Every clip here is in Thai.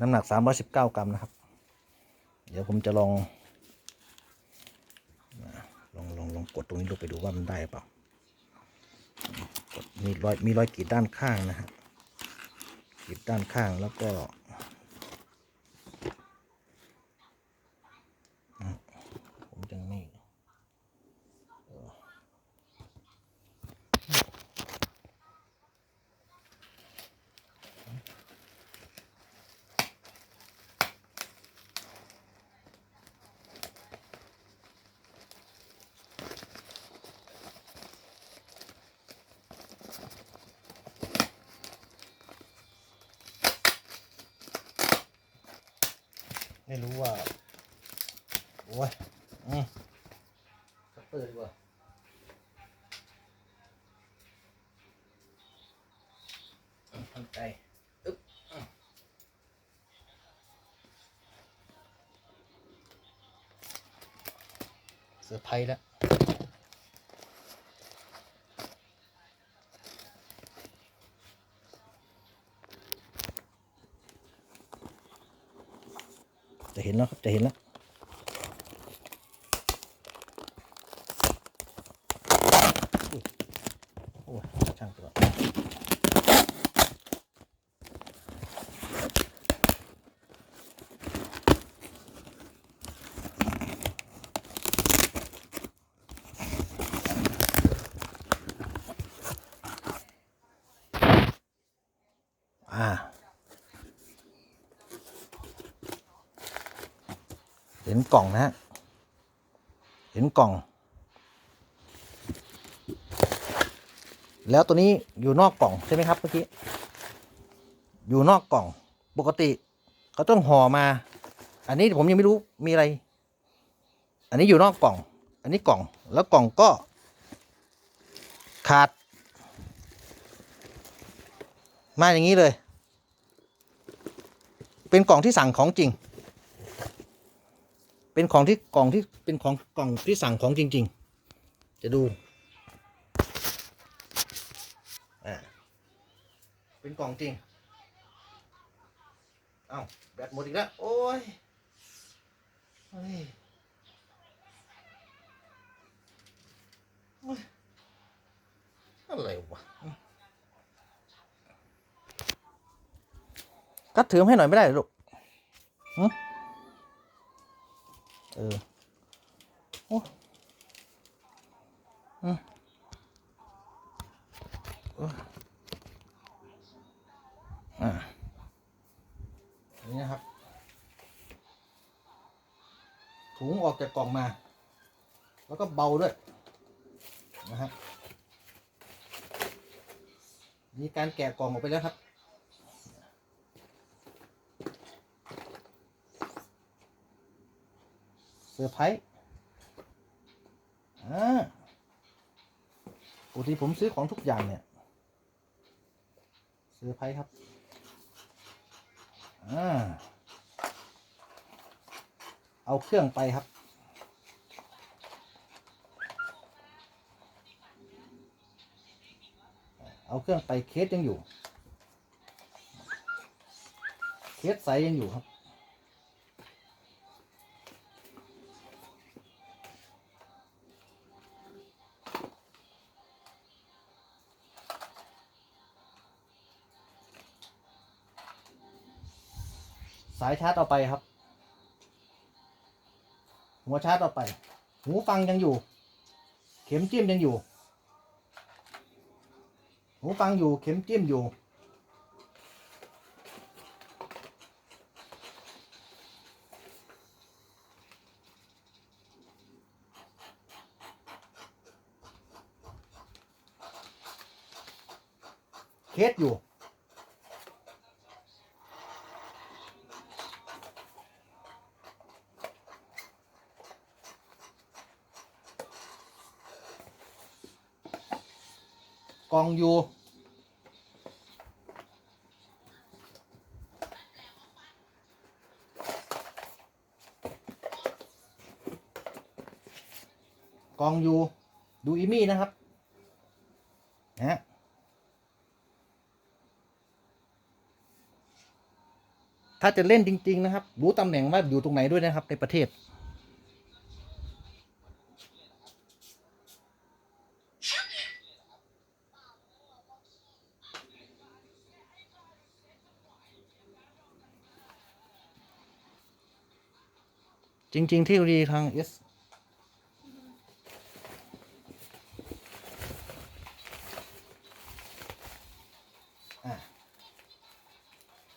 น้ำหนัก 319 กรัมนะครับ เดี๋ยวผมจะลองลองลองลองกดตรงนี้ลงไปดูว่ามันได้เปล่ากดมีรอยมีรอยกรีดด้านข้างนะฮะกรีดด้านข้างแล้วก็ ไม่รู้ว่า โอ้ยอืมคัตเตอร์ดีกว่าทำใจอึ๊บเสือไพ่แล้ว จะเห็นแล้วครับจะเห็นแล้วอุ๊ยโอ้ยช่างตัวอ่า เห็ นกล่องนะฮะ เห็นกล่อง แล้วตัวนี้อยู่นอกกล่องใช่ไหมครับเมื่อกี้ อยู่นอกกล่อง ปกติเขาต้องห่อมา อันนี้ผมยังไม่รู้มีอะไร อันนี้อยู่นอกกล่อง อันนี้กล่อง แล้วกล่องก็ขาด มาอย่างนี้เลย เป็นกล่องที่สั่งของจริง เป็นของที่กล่องที่เป็นของกล่องที่สั่งของจริง ๆ จะดูอ่าเป็นกล่องจริงเอ้าแบตหมดอีกแล้วโอ้ยเฮ้ยโอ้ยอะไรวะก็ถือมให้หน่อยไม่ได้หรอลูก เออ โอ้อืมโอ้อ่านี่นะครับ ถุงออกจากกล่องมา แล้วก็เบาด้วย นะฮะมีการแกะกล่องออกไปแล้วครับ เซอร์ไพรส์อ่าปกติผมซื้อของทุกอย่างเนี่ยเซอร์ไพรส์ครับอ่าเอาเครื่องไปครับเอาเครื่องไปเคสยังอยู่ เคสใสยังอยู่ครับ สายชาร์จเอาไปครับ หัวชาร์จเอาไป หูฟังยังอยู่ เข็มจิ้มยังอยู่ หูฟังอยู่เข็มจิ้มอยู่ เคสอยู่ กองอยู่กองอยู่ดูอีมี่นะครับนะฮะถ้าจะเล่นจริง ๆ นะครับ รู้ตำแหน่งว่าอยู่ตรงไหนด้วยนะครับในประเทศ จริง ๆ ที่รีทางเอส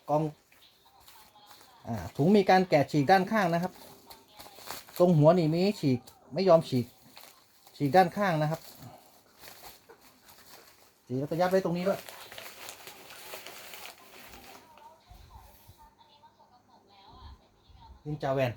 กองอถุงมีการแกะฉีกด้านข้างนะครับ ตรงหัวนี่มีฉีกไม่ยอมฉีก ฉีกด้านข้างนะครับฉีกแล้วก็ยัดไว้ตรงนี้ด้วยนินจาแวน